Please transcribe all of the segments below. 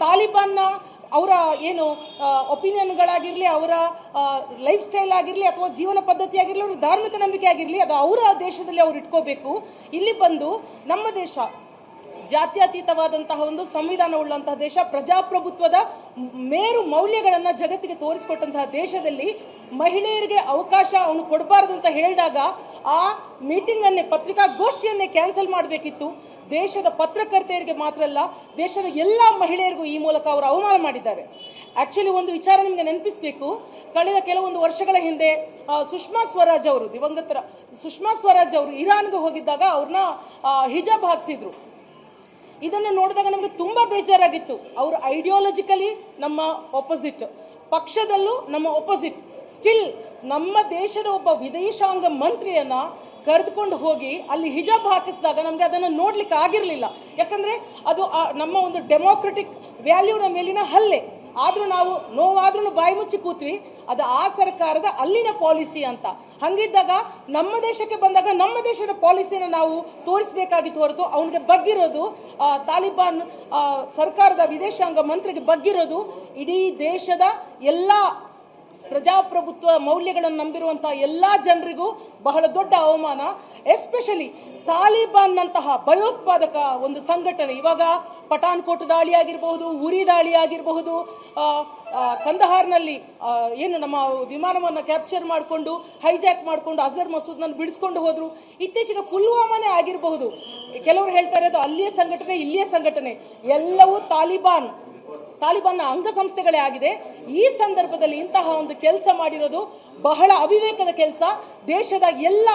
ತಾಲಿಬಾನ್ನ ಅವರ ಏನು ಒಪಿನಿಯನ್ಗಳಾಗಿರಲಿ, ಅವರ ಲೈಫ್ ಸ್ಟೈಲ್ ಆಗಿರಲಿ ಅಥವಾ ಜೀವನ ಪದ್ಧತಿ ಆಗಿರಲಿ ಅವ್ರ ಧಾರ್ಮಿಕ ನಂಬಿಕೆ ಆಗಿರಲಿ, ಅದು ಅವರ ದೇಶದಲ್ಲಿ ಅವ್ರು ಇಟ್ಕೋಬೇಕು. ಇಲ್ಲಿ ಬಂದು ನಮ್ಮ ದೇಶ ಜಾತ್ಯತೀತವಾದಂತಹ ಒಂದು ಸಂವಿಧಾನ ಉಳ್ಳಂತಹ ದೇಶ, ಪ್ರಜಾಪ್ರಭುತ್ವದ ಮೇರು ಮೌಲ್ಯಗಳನ್ನು ಜಗತ್ತಿಗೆ ತೋರಿಸಿಕೊಟ್ಟಂತಹ ದೇಶದಲ್ಲಿ ಮಹಿಳೆಯರಿಗೆ ಅವಕಾಶ ಅವನು ಕೊಡಬಾರದು ಅಂತ ಹೇಳಿದಾಗ ಆ ಮೀಟಿಂಗನ್ನೇ, ಪತ್ರಿಕಾಗೋಷ್ಠಿಯನ್ನೇ ಕ್ಯಾನ್ಸಲ್ ಮಾಡಬೇಕಿತ್ತು. ದೇಶದ ಪತ್ರಕರ್ತೆಯರಿಗೆ ಮಾತ್ರ ಅಲ್ಲ, ದೇಶದ ಎಲ್ಲ ಮಹಿಳೆಯರಿಗೂ ಈ ಮೂಲಕ ಅವರು ಅವಮಾನ ಮಾಡಿದ್ದಾರೆ. ಆಕ್ಚುಲಿ ಒಂದು ವಿಚಾರ ನಿಮಗೆ ನೆನಪಿಸಬೇಕು. ಕಳೆದ ಕೆಲವೊಂದು ವರ್ಷಗಳ ಹಿಂದೆ ಸುಷ್ಮಾ ಸ್ವರಾಜ್ ಅವರು, ದಿವಂಗತರ ಸುಷ್ಮಾ ಸ್ವರಾಜ್ ಅವರು ಇರಾನ್ಗೆ ಹೋಗಿದ್ದಾಗ ಅವ್ರನ್ನ ಹಿಜಾಬ್ ಹಾಕ್ಸಿದ್ರು. ಇದನ್ನು ನೋಡಿದಾಗ ನಮಗೆ ತುಂಬ ಬೇಜಾರಾಗಿತ್ತು. ಅವರು ಐಡಿಯಾಲಜಿಕಲಿ ನಮ್ಮ ಒಪೋಸಿಟ್ ಪಕ್ಷದಲ್ಲೂ ನಮ್ಮ ಒಪೋಸಿಟ್ ಸ್ಟಿಲ್ ನಮ್ಮ ದೇಶದ ಒಬ್ಬ ವಿದೇಶಾಂಗ ಮಂತ್ರಿಯನ್ನು ಕರೆದುಕೊಂಡು ಹೋಗಿ ಅಲ್ಲಿ ಹಿಜಾಬ್ ಹಾಕಿಸಿದಾಗ ನಮಗೆ ಅದನ್ನು ನೋಡಲಿಕ್ಕೆ ಆಗಿರಲಿಲ್ಲ. ಯಾಕಂದರೆ ಅದು ನಮ್ಮ ಒಂದು ಡೆಮೋಕ್ರೆಟಿಕ್ ವ್ಯಾಲ್ಯೂನ ಮೇಲಿನ ಹಲ್ಲೆ. ಆದರೂ ನಾವು ನೋವಾದ್ರೂ ಬಾಯಿ ಮುಚ್ಚಿ ಕೂತ್ವಿ. ಅದು ಆ ಸರ್ಕಾರದ ಅಲ್ಲಿನ ಪಾಲಿಸಿ ಅಂತ. ಹಂಗಿದ್ದಾಗ ನಮ್ಮ ದೇಶಕ್ಕೆ ಬಂದಾಗ ನಮ್ಮ ದೇಶದ ಪಾಲಿಸಿನ ನಾವು ತೋರಿಸಬೇಕಾಗಿತ್ತು ಹೊರತು ಅವನಿಗೆ ಬಗ್ಗಿರೋದು ತಾಲಿಬಾನ್ ಸರ್ಕಾರದ ವಿದೇಶಾಂಗ ಮಂತ್ರಿಗೆ ಬಗ್ಗಿರೋದು ಇಡೀ ದೇಶದ ಎಲ್ಲ ಪ್ರಜಾಪ್ರಭುತ್ವ ಮೌಲ್ಯಗಳನ್ನು ನಂಬಿರುವಂಥ ಎಲ್ಲ ಜನರಿಗೂ ಬಹಳ ದೊಡ್ಡ ಅವಮಾನ ಎಸ್ಪೆಷಲಿ ತಾಲಿಬಾನ್ನಂತಹ ಭಯೋತ್ಪಾದಕ ಒಂದು ಸಂಘಟನೆ. ಇವಾಗ ಪಠಾಣ್ಕೋಟ್ ದಾಳಿ ಆಗಿರಬಹುದು, ಉರಿ ದಾಳಿ ಆಗಿರಬಹುದು ಕಂದಹಾರ್ನಲ್ಲಿ ಏನು ನಮ್ಮ ವಿಮಾನವನ್ನು ಕ್ಯಾಪ್ಚರ್ ಮಾಡಿಕೊಂಡು, ಹೈಜಾಕ್ ಮಾಡಿಕೊಂಡು ಅಜರ್ ಮಸೂದ್ನನ್ನು ಬಿಡಿಸ್ಕೊಂಡು ಹೋದರು. ಇತ್ತೀಚೆಗೆ ಪುಲ್ವಾಮಾನೇ ಆಗಿರಬಹುದು. ಕೆಲವರು ಹೇಳ್ತಾರೆ ಅದು ಅಲ್ಲಿಯ ಸಂಘಟನೆ, ಇಲ್ಲಿಯ ಸಂಘಟನೆ. ಎಲ್ಲವೂ ತಾಲಿಬಾನ್. ತಾಲಿಬಾನ್ನ ಅಂಗಸಂಸ್ಥೆಗಳೇ ಆಗಿದೆ. ಈ ಸಂದರ್ಭದಲ್ಲಿ ಇಂತಹ ಒಂದು ಕೆಲಸ ಮಾಡಿರೋದು ಬಹಳ ಅವಿವೇಕದ ಕೆಲಸ. ದೇಶದ ಎಲ್ಲ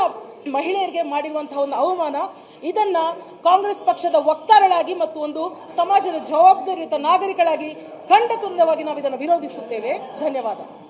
ಮಹಿಳೆಯರಿಗೆ ಮಾಡಿರುವಂತಹ ಒಂದು ಅವಮಾನ. ಇದನ್ನ ಕಾಂಗ್ರೆಸ್ ಪಕ್ಷದ ವಕ್ತಾರಳಾಗಿ ಮತ್ತು ಒಂದು ಸಮಾಜದ ಜವಾಬ್ದಾರಿಯುತ ನಾಗರಿಕಳಾಗಿ ಖಂಡತುಂಡವಾಗಿ ನಾವು ಇದನ್ನು ವಿರೋಧಿಸುತ್ತೇವೆ. ಧನ್ಯವಾದ.